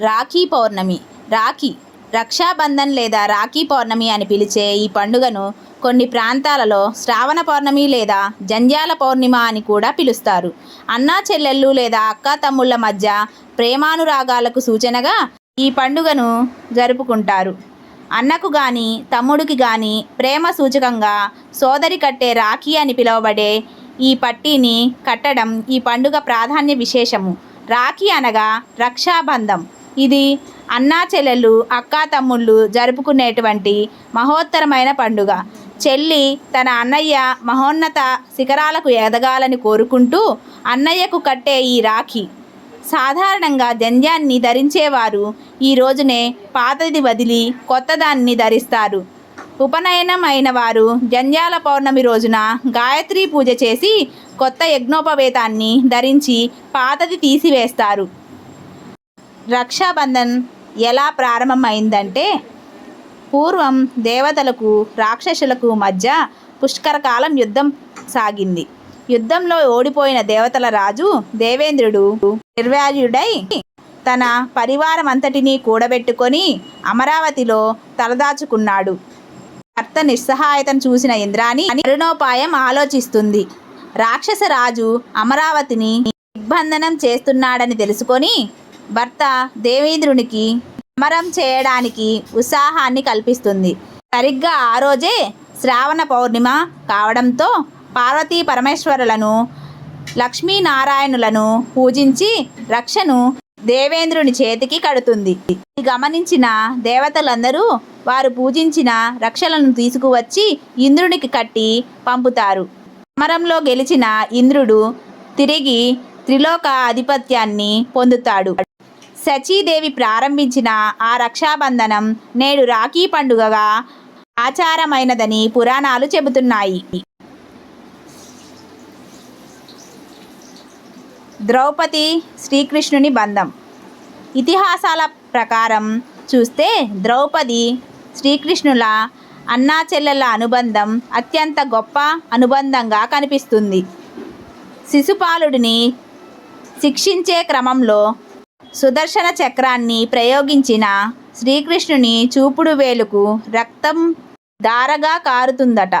రాఖీ పౌర్ణమి. రాఖీ రక్షాబంధన్ లేదా రాఖీ పౌర్ణమి అని పిలిచే ఈ పండుగను కొన్ని ప్రాంతాలలో శ్రావణ పౌర్ణమి లేదా జంజాల పౌర్ణిమ అని కూడా పిలుస్తారు. అన్నా చెల్లెళ్ళు లేదా అక్క తమ్ముళ్ళ మధ్య ప్రేమానురాగాలకు సూచనగా ఈ పండుగను జరుపుకుంటారు. అన్నకు గాని తమ్ముడికి గాని ప్రేమ సూచకంగా సోదరి కట్టే రాఖీ అని పిలువబడే ఈ పట్టీని కట్టడం ఈ పండుగ ప్రాధాన్య విశేషము. రాఖీ అనగా రక్షాబంధం. ఇది అన్నా చెల్లెలు అక్కా తమ్ముళ్ళు జరుపుకునేటువంటి మహోత్తరమైన పండుగ. చెల్లి తన అన్నయ్య మహోన్నత శిఖరాలకు ఎదగాలని కోరుకుంటూ అన్నయ్యకు కట్టే ఈ రాఖీ. సాధారణంగా జంధ్యాన్ని ధరించేవారు ఈ రోజునే పాతది వదిలి కొత్తదాన్ని ధరిస్తారు. ఉపనయనం అయిన వారు జంధ్యాల పౌర్ణమి రోజున గాయత్రి పూజ చేసి కొత్త యజ్ఞోపవేతాన్ని ధరించి పాతది తీసివేస్తారు. రక్షాబంధన్ ఎలా ప్రారంభమైందంటే పూర్వం దేవతలకు రాక్షసులకు మధ్య పుష్కరకాలం యుద్ధం సాగింది. యుద్ధంలో ఓడిపోయిన దేవతల రాజు దేవేంద్రుడు నిర్వార్యుడై తన పరివారం అంతటినీ కూడబెట్టుకొని అమరావతిలో తలదాచుకున్నాడు. భర్త నిస్సహాయతను చూసిన ఇంద్రాణి అరుణోపాయం ఆలోచిస్తుంది. రాక్షస రాజు అమరావతిని దిగ్బంధనం చేస్తున్నాడని తెలుసుకొని భర్త దేవేంద్రునికి సమరం చేయడానికి ఉత్సాహాన్ని కల్పిస్తుంది. సరిగ్గా ఆ రోజే శ్రావణ పౌర్ణిమ కావడంతో పార్వతీ పరమేశ్వరులను లక్ష్మీనారాయణులను పూజించి రక్షను దేవేంద్రుని చేతికి కడుతుంది. ఇది గమనించిన దేవతలందరూ వారు పూజించిన రక్షలను తీసుకువచ్చి ఇంద్రునికి కట్టి పంపుతారు. సమరంలో గెలిచిన ఇంద్రుడు తిరిగి త్రిలోక ఆధిపత్యాన్ని పొందుతాడు. సచీదేవి ప్రారంభించిన ఆ రక్షాబంధనం నేడు రాఖీ పండుగగా ఆచారమైనదని పురాణాలు చెబుతున్నాయి. ద్రౌపది శ్రీకృష్ణుని బంధం. ఇతిహాసాల ప్రకారం చూస్తే ద్రౌపది శ్రీకృష్ణుల అన్నా చెల్లెల అనుబంధం అత్యంత గొప్ప అనుబంధంగా కనిపిస్తుంది. శిశుపాలుడిని శిక్షించే క్రమంలో సుదర్శన చక్రాన్ని ప్రయోగించిన శ్రీకృష్ణుని చూపుడు వేలుకు రక్తం ధారగా కారుతుందట.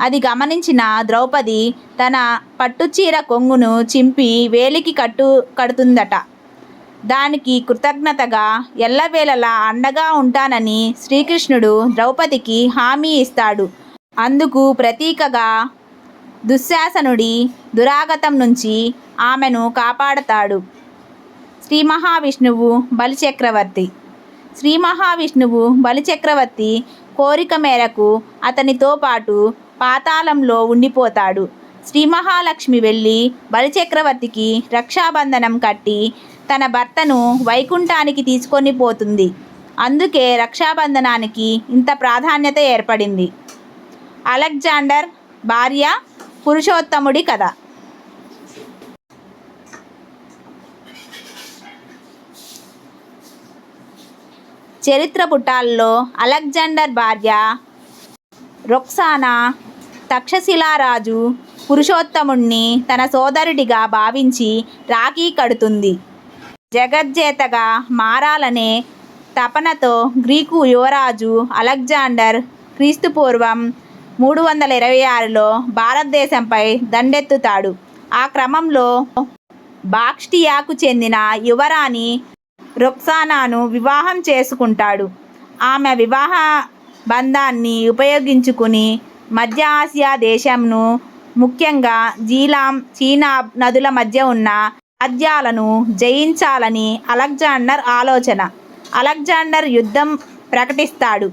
అది గమనించిన ద్రౌపది తన పట్టుచీర కొంగును చింపి వేలికి కట్టు కడుతుందట. దానికి కృతజ్ఞతగా ఎల్లవేళలా అండగా ఉంటానని శ్రీకృష్ణుడు ద్రౌపదికి హామీ ఇస్తాడు. అందుకు ప్రతీకగా దుశ్శాసనుడి దురాగతం నుంచి ఆమెను కాపాడతాడు. శ్రీ మహావిష్ణువు బలిచక్రవర్తి. శ్రీ మహావిష్ణువు బలిచక్రవర్తి కోరిక మేరకు అతనితో పాటు పాతాళంలో ఉండిపోతాడు. శ్రీ మహాలక్ష్మి వెళ్ళి బలిచక్రవర్తికి రక్షాబంధనం కట్టి తన భర్తను వైకుంఠానికి తీసుకొని పోతుంది. అందుకే రక్షాబంధనానికి ఇంత ప్రాధాన్యత ఏర్పడింది. అలెగ్జాండర్ భార్య పురుషోత్తముడి కథ. చరిత్ర పుటాల్లో అలెగ్జాండర్ భార్య రొక్సానా తక్షశిలారాజు పురుషోత్తముణ్ణి తన సోదరుడిగా భావించి రాఖీ కడుతుంది. జగజ్జేతగా మారాలనే తపనతో గ్రీకు యువరాజు అలెగ్జాండర్ క్రీస్తుపూర్వం మూడు వందల ఇరవై ఆరులో భారతదేశంపై దండెత్తుతాడు. ఆ క్రమంలో బాక్స్టియాకు చెందిన యువరాణి రుక్సానాను వివాహం చేసుకుంటాడు. ఆమె వివాహ బంధాన్ని ఉపయోగించుకుని మధ్య ఆసియా దేశంను ముఖ్యంగా జీలాం చీనా నదుల మధ్య ఉన్న రాజ్యాలను జయించాలని అలెగ్జాండర్ ఆలోచన. అలెగ్జాండర్ యుద్ధం ప్రకటిస్తాడు.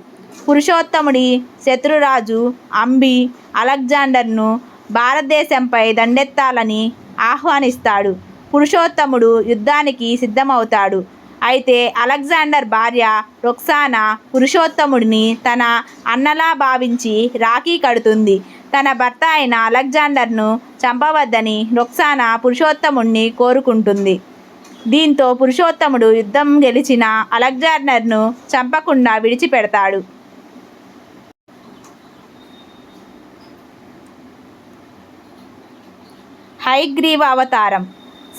పురుషోత్తముడి శత్రురాజు అంబి అలెగ్జాండర్ను భారతదేశంపై దండెత్తాలని ఆహ్వానిస్తాడు. పురుషోత్తముడు యుద్ధానికి సిద్ధమవుతాడు. అయితే అలెగ్జాండర్ భార్య రొక్సానా పురుషోత్తముడిని తన అన్నలా భావించి రాఖీ కడుతుంది. తన భర్త అయిన అలెగ్జాండర్ను చంపవద్దని రొక్సానా పురుషోత్తముడిని కోరుకుంటుంది. దీంతో పురుషోత్తముడు యుద్ధం గెలిచిన అలెగ్జాండర్ను చంపకుండా విడిచిపెడతాడు. హైగ్రీవ అవతారం.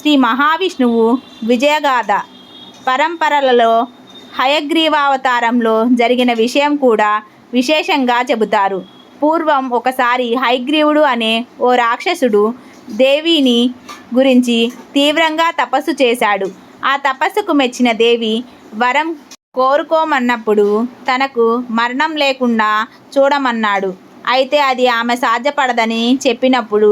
శ్రీ మహావిష్ణువు విజయగాథ. పరంపరలలో హయగ్రీవావతారంలో జరిగిన విషయం కూడా విశేషంగా చెబుతారు. పూర్వం ఒకసారి హయగ్రీవుడు అనే ఓ రాక్షసుడు దేవిని గురించి తీవ్రంగా తపస్సు చేశాడు. ఆ తపస్సుకు మెచ్చిన దేవి వరం కోరుకోమన్నప్పుడు తనకు మరణం లేకుండా చూడమన్నాడు. అయితే అది ఆమె సాధ్యపడదని చెప్పినప్పుడు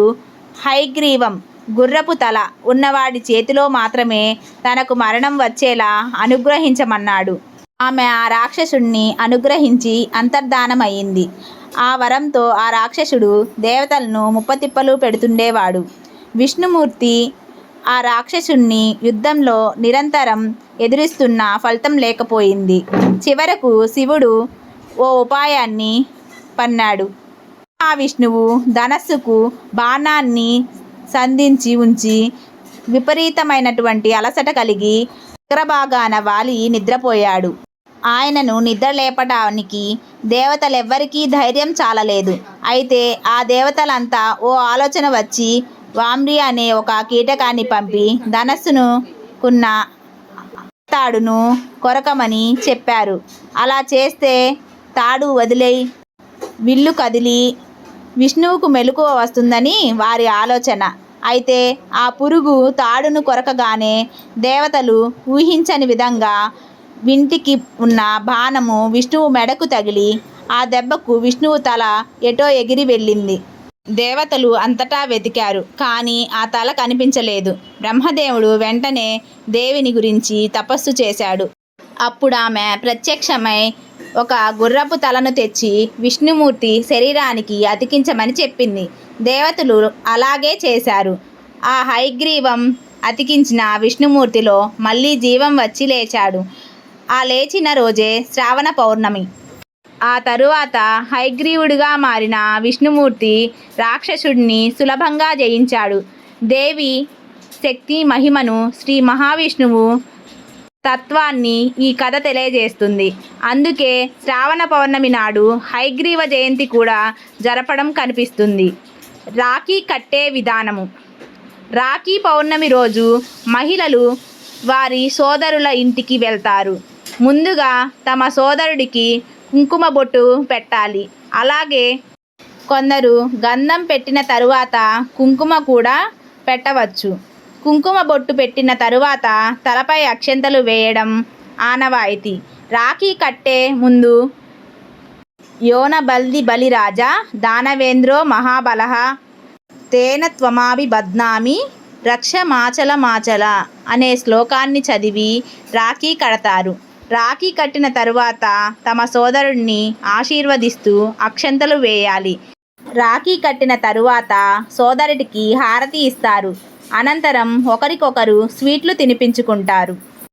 హైగ్రీవం గుర్రపు తల ఉన్నవాడి చేతిలో మాత్రమే తనకు మరణం వచ్చేలా అనుగ్రహించమన్నాడు. ఆమె ఆ రాక్షసుణ్ణి అనుగ్రహించి అంతర్ధానమయ్యింది. ఆ వరంతో ఆ రాక్షసుడు దేవతలను ముప్పతిప్పలు పెడుతుండేవాడు. విష్ణుమూర్తి ఆ రాక్షసుణ్ణి యుద్ధంలో నిరంతరం ఎదురిస్తున్న ఫలితం లేకపోయింది. చివరకు శివుడు ఓ ఉపాయాన్ని పన్నాడు. ఆ విష్ణువు ధనస్సుకు బాణాన్ని సంధించి ఉంచి విపరీతమైనటువంటి అలసట కలిగి అగ్రభాగాన వాలి నిద్రపోయాడు. ఆయనను నిద్ర లేపడానికి దేవతలెవ్వరికీ ధైర్యం చాలలేదు. అయితే ఆ దేవతలంతా ఓ ఆలోచన వచ్చి వామ్రి అనే ఒక కీటకాన్ని పంపి ధనస్సును కున్న తాడును కొరకమని చెప్పారు. అలా చేస్తే తాడు వదిలే విల్లు కదిలి విష్ణువుకు మెలకువ వస్తుందని వారి ఆలోచన. అయితే ఆ పురుగు తాడును కొరకగానే దేవతలు ఊహించని విధంగా వింటికి ఉన్న బాణము విష్ణువు మెడకు తగిలి ఆ దెబ్బకు విష్ణువు తల ఎటో ఎగిరి వెళ్ళింది. దేవతలు అంతటా వెతికారు కానీ ఆ తల కనిపించలేదు. బ్రహ్మదేవుడు వెంటనే దేవిని గురించి తపస్సు చేశాడు. అప్పుడు ఆమె ప్రత్యక్షమై ఒక గుర్రపు తలను తెచ్చి విష్ణుమూర్తి శరీరానికి అతికించమని చెప్పింది. దేవతలు అలాగే చేశారు. ఆ హైగ్రీవం అతికించిన విష్ణుమూర్తిలో మళ్ళీ జీవం వచ్చి లేచాడు. ఆ లేచిన రోజే శ్రావణ పౌర్ణమి. ఆ తరువాత హైగ్రీవుడిగా మారిన విష్ణుమూర్తి రాక్షసుడిని సులభంగా జయించాడు. దేవి శక్తి మహిమను శ్రీ మహావిష్ణువు తత్వాన్ని ఈ కథ తెలియజేస్తుంది. అందుకే శ్రావణ పౌర్ణమి నాడు హైగ్రీవ జయంతి కూడా జరపడం కనిపిస్తుంది. రాఖీ కట్టే విధానము. రాఖీ పౌర్ణమి రోజు మహిళలు వారి సోదరుల ఇంటికి వెళ్తారు. ముందుగా తమ సోదరుడికి కుంకుమ బొట్టు పెట్టాలి. అలాగే కొందరు గంధం పెట్టిన తరువాత కుంకుమ కూడా పెట్టవచ్చు. కుంకుమ బొట్టు పెట్టిన తరువాత తలపై అక్షంతలు వేయడం ఆనవాయితీ. రాఖీ కట్టే ముందు యోన బల్ది బలి రాజా దానవేంద్రో మహాబలహ తేన త్వమాభి బద్నామి రక్ష మాచల మాచల అనే శ్లోకాన్ని చదివి రాఖీ కడతారు. రాఖీ కట్టిన తరువాత తమ సోదరుడిని ఆశీర్వదిస్తూ అక్షంతలు వేయాలి. రాఖీ కట్టిన తరువాత సోదరుడికి హారతి ఇస్తారు. అనంతరం ఒకరికొకరు స్వీట్లు తినిపించుకుంటారు.